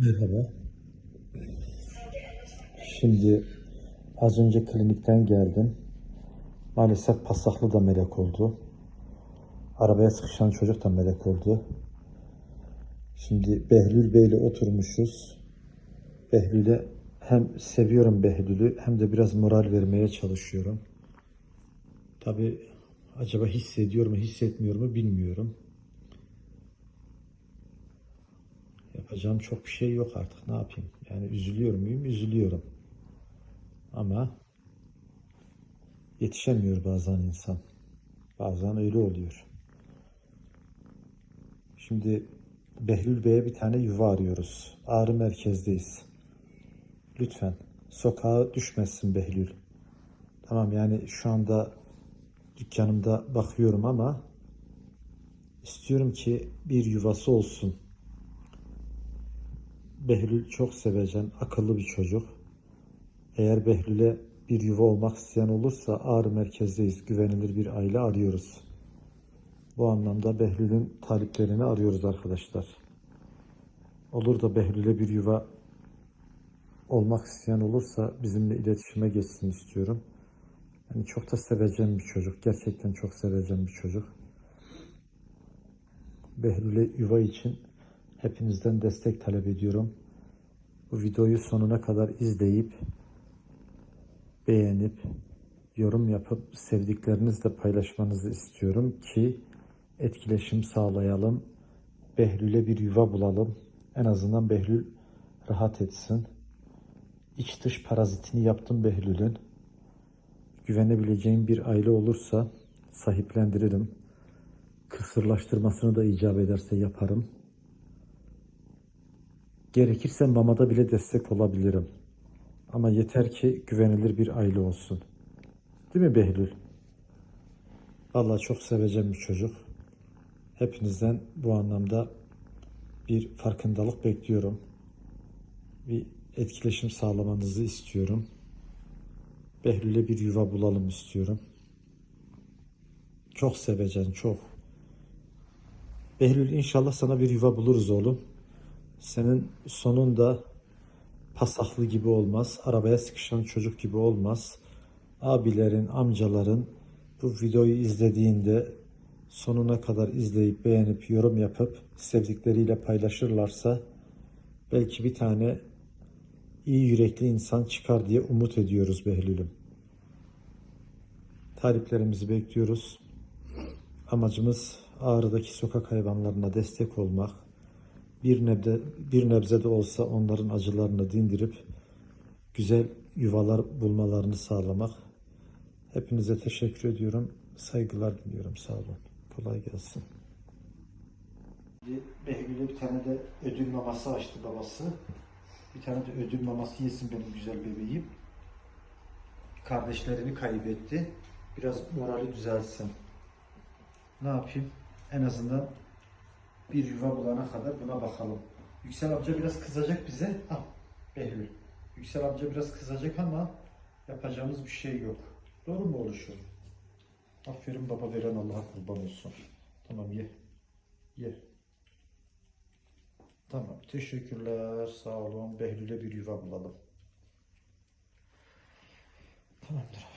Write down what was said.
Merhaba. Şimdi az önce klinikten geldim. Maalesef pasaklı da melek oldu. Arabaya sıkışan çocuk da melek oldu. Şimdi Behlül Bey'le oturmuşuz. Behlül'e hem seviyorum Behlül'ü hem de biraz moral vermeye çalışıyorum. Tabi acaba hissediyor mu hissetmiyor mu bilmiyorum. Yapacağım çok bir şey yok artık. Ne yapayım? Yani üzülüyor muyum? Üzülüyorum. Ama yetişemiyor bazen insan. Bazen öyle oluyor. Şimdi Behlül Bey'e bir tane yuva arıyoruz. Ağrı merkezdeyiz. Lütfen sokağa düşmesin Behlül. Tamam yani şu anda dükkanımda bakıyorum ama istiyorum ki bir yuvası olsun. Behlül çok sevecen, akıllı bir çocuk. Eğer Behlül'e bir yuva olmak isteyen olursa Ağrı merkezdeyiz. Güvenilir bir aile arıyoruz. Bu anlamda Behlül'ün taliplerini arıyoruz arkadaşlar. Olur da Behlül'e bir yuva olmak isteyen olursa bizimle iletişime geçsin istiyorum. Yani çok da sevecen bir çocuk. Gerçekten çok sevecen bir çocuk. Behlül'e yuva için hepinizden destek talep ediyorum. Bu videoyu sonuna kadar izleyip beğenip yorum yapıp sevdiklerinizle paylaşmanızı istiyorum ki etkileşim sağlayalım. Behlül'e bir yuva bulalım. En azından Behlül rahat etsin. İç dış parazitini yaptım Behlül'ün. Güvenebileceğim bir aile olursa sahiplendiririm. Kısırlaştırmasını da icap ederse yaparım. Gerekirse mamada bile destek olabilirim. Ama yeter ki güvenilir bir aile olsun. Değil mi Behlül? Vallahi çok seveceğim bir çocuk. Hepinizden bu anlamda bir farkındalık bekliyorum. Bir etkileşim sağlamanızı istiyorum. Behlül'e bir yuva bulalım istiyorum. Çok sevecen, çok. Behlül inşallah sana bir yuva buluruz oğlum. Senin sonunda pasaklı gibi olmaz, arabaya sıkışan çocuk gibi olmaz. Abilerin, amcaların bu videoyu izlediğinde sonuna kadar izleyip beğenip yorum yapıp sevdikleriyle paylaşırlarsa belki bir tane iyi yürekli insan çıkar diye umut ediyoruz Behlül'üm. Taliplerimizi bekliyoruz. Amacımız Ağrı'daki sokak hayvanlarına destek olmak. Bir nebze, bir nebze de olsa onların acılarını dindirip güzel yuvalar bulmalarını sağlamak. Hepinize teşekkür ediyorum. Saygılar diliyorum. Sağ olun. Kolay gelsin. Behlül'e bir tane de ödül maması açtı babası. Bir tane de ödül maması yesin benim güzel bebeğim. Kardeşlerini kaybetti. Biraz morali düzelsin. Ne yapayım? En azından bir yuva bulana kadar buna bakalım. Yüksel amca biraz kızacak bize. Ah Behlül. Yüksel amca biraz kızacak ama yapacağımız bir şey yok. Doğru mu oluşuyor? Aferin baba veren Allah'a kurban olsun. Tamam ye. Ye. Tamam. Teşekkürler. Sağ olun. Behlül'e bir yuva bulalım. Tamamdır.